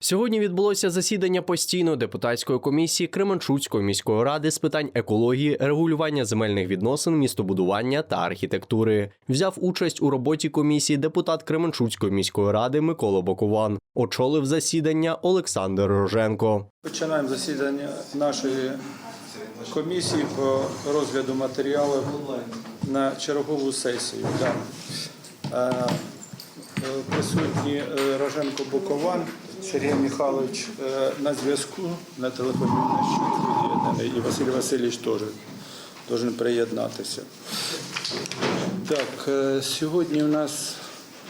Сьогодні відбулося засідання постійної депутатської комісії Кременчуцької міської ради з питань екології, регулювання земельних відносин, містобудування та архітектури. Взяв участь у роботі комісії депутат Кременчуцької міської ради Микола Бокован. Очолив засідання Олександр Роженко. Починаємо засідання нашої комісії по розгляду матеріалів на чергову сесію. Е, Присутні е, Роженко Букован, Сергій Михайлович е, на зв'язку, на телефоні на щит, і Василь Васильович теж должен приєднатися. Так, сьогодні у нас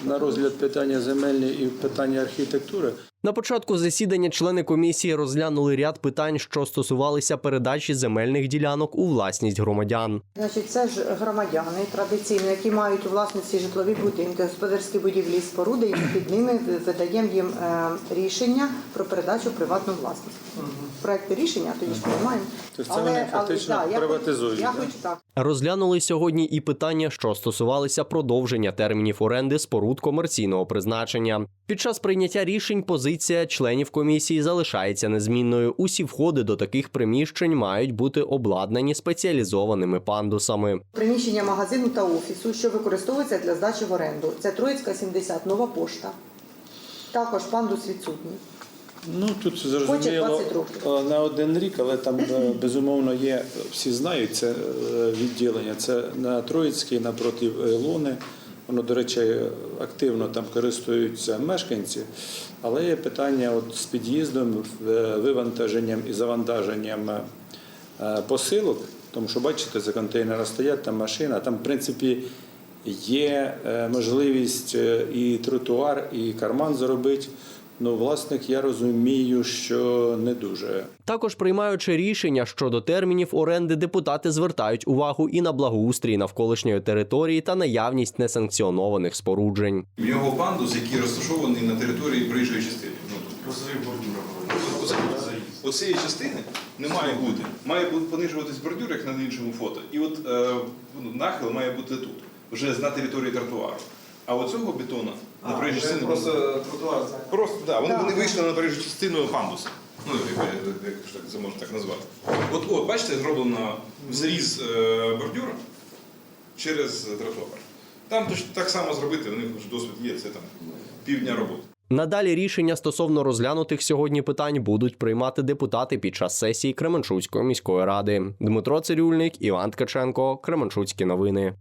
на розгляд питання земельні і питання архітектури. На початку засідання члени комісії розглянули ряд питань, що стосувалися передачі земельних ділянок у власність громадян. Значить, це ж громадяни традиційно, які мають у власності житлові будинки, господарські будівлі і споруди, і під ними видаємо їм е, рішення про передачу приватну власність. Проекти рішення тоді ж приймаємо. Тобто це вони фактично я хочу- приватизують, Я да? хочу так. Розглянули сьогодні і питання, що стосувалися продовження термінів оренди споруд комерційного призначення. Під час прийняття рішень позиція членів комісії залишається незмінною. Усі входи до таких приміщень мають бути обладнані спеціалізованими пандусами. Приміщення магазину та офісу, що використовується для здачі в оренду. Це Троїцька 70, нова пошта. Також пандус відсутній. Ну тут зрозуміло 20 е, на один рік, але там е, безумовно є, всі знають це е, відділення. Це на Троїцькій, напроти Луни. Воно, до речі, активно там користуються мешканці, але є питання от з під'їздом, вивантаженням і завантаженням посилок. Тому що бачите, за контейнера стоять там машина. Там, в принципі, є можливість і тротуар, і карман зробити. Ну, власник, я розумію, що не дуже. Також приймаючи рішення щодо термінів оренди, депутати звертають увагу і на благоустрій навколишньої території та наявність несанкціонованих споруджень. В нього пандус, який розташований на території проїжджої частини. Ну, Оцієї частини не має бути. Має бу- понижуватись бордюр, як на іншому фото. І от е, ну, нахил має бути тут, вже на території тротуару. А оцього бетона на проїжджій частині просто тротуар. Просто да, вони, вони вийшли на проїжджу частину пандуса. Ну, як, як, так це можна так назвати. От, от, бачите, зроблено зріз е, бордюра через тротуар. Там точно так само зробити, у них вже досвід є, це там півдня роботи. Надалі рішення стосовно розглянутих сьогодні питань будуть приймати депутати під час сесії Кременчуцької міської ради. Дмитро Цирюльник, Іван Ткаченко, Кременчуцькі новини.